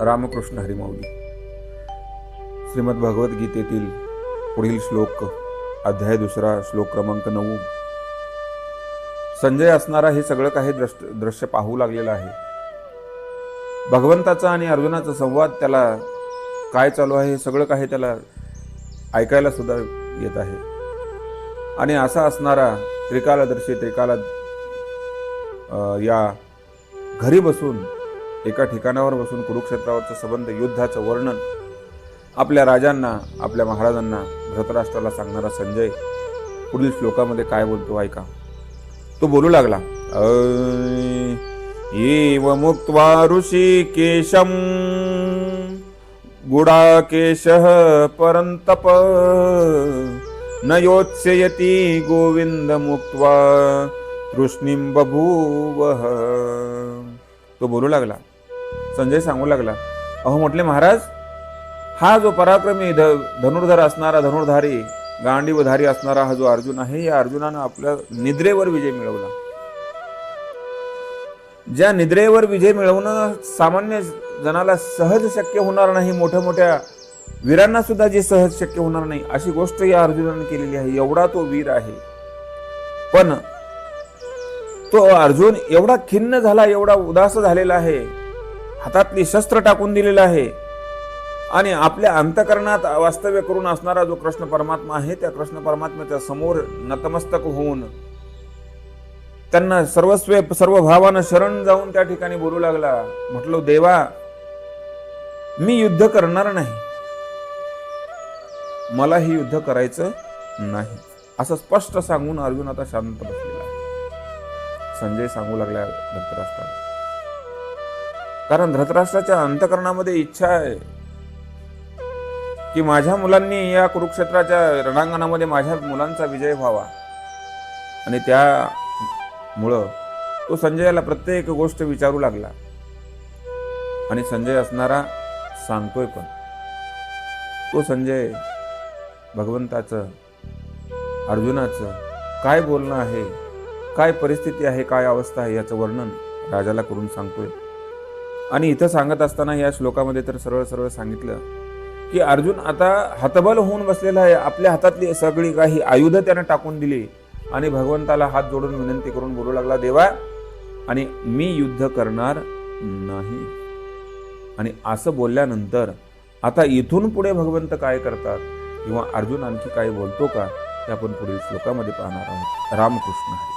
रामकृष्ण हरिमौली श्रीमद भगवद्गीतेतील पुढील श्लोक अध्याय दुसरा श्लोक क्रमांक नऊ. संजय असणारा हे सगळं काही दृष्ट दृश्य पाहू लागलेलं आहे. भगवंताचा आणि अर्जुनाचा संवाद त्याला काय चालू आहे हे सगळं काही त्याला ऐकायला सुद्धा येत आहे. आणि असा असणारा त्रिकालदर्शी त्रिकाला या घरी बसून एका ठिकाणावर बसून कुरुक्षेत्रावरचं संबंध युद्धाचं वर्णन आपल्या राजांना आपल्या महाराजांना धृतराष्ट्राला सांगणारा संजय पुढील श्लोकामध्ये काय बोलतो ऐका. तो बोलू लागला एव मुक्त्वा ऋषिकेशम गुडाकेशः परंतप न योत्स्ययति गोविंद मुक्त्वा तृष्णीं बभूवः तो बोलू लागला संजय सांगू लागला अहो म्हटले महाराज हा जो पराक्रमी ध धनुर्धर असणारा धनुर्धारी गांडीवधारी असणारा हा जो अर्जुन आहे या अर्जुनानं आपल्या निद्रेवर विजय मिळवला. ज्या निद्रेवर विजय मिळवणं सामान्य जनाला सहज शक्य होणार नाही मोठ्या मोठ्या वीरांना सुद्धा जे सहज शक्य होणार नाही अशी गोष्ट या अर्जुनाने केलेली आहे. एवढा तो वीर आहे. पण तो अर्जुन एवढा खिन्न झाला एवढा उदास झालेला आहे हातातली शस्त्र टाकून दिलेलं आहे. आणि आपल्या अंतकरणात वास्तव्य करून असणारा जो कृष्ण परमात्मा आहे त्या कृष्ण परमात्म्याच्या समोर नतमस्तक होऊन त्यांना सर्वस्व सर्व भावानं शरण जाऊन त्या ठिकाणी बोलू लागला. म्हटलो देवा मी युद्ध करणार नाही. मला हे युद्ध करायचं नाही. असं स्पष्ट सांगून अर्जुन आता शांत बसलेला आहे. संजय सांगू लागला धृतराष्ट्राला कारण धृतराष्ट्राच्या अंतकरणामध्ये इच्छा आहे की माझ्या मुलांनी या कुरुक्षेत्राच्या रणांगणामध्ये माझ्या मुलांचा विजय व्हावा. आणि त्यामुळं तो संजयाला प्रत्येक गोष्ट विचारू लागला. आणि संजय असणारा सांगतोय पण. तो संजय भगवंताचं अर्जुनाचं काय बोलणं आहे काय परिस्थिती आहे काय अवस्था आहे याचं वर्णन राजाला करून सांगतोय. आणि इथं सांगत असताना या श्लोकामध्ये तर सरळ सरळ सांगितलं की अर्जुन आता हतबल होऊन बसलेला आहे. आपल्या हातातली सगळी काही आयुध त्यानं टाकून दिली आणि भगवंताला हात जोडून विनंती करून बोलू लागला देवा आणि मी युद्ध करणार नाही. आणि असं बोलल्यानंतर आता इथून पुढे भगवंत काय करतात किंवा अर्जुन आणखी काय बोलतो का ते आपण पुढील श्लोकामध्ये पाहणार आहोत. रामकृष्ण हरी.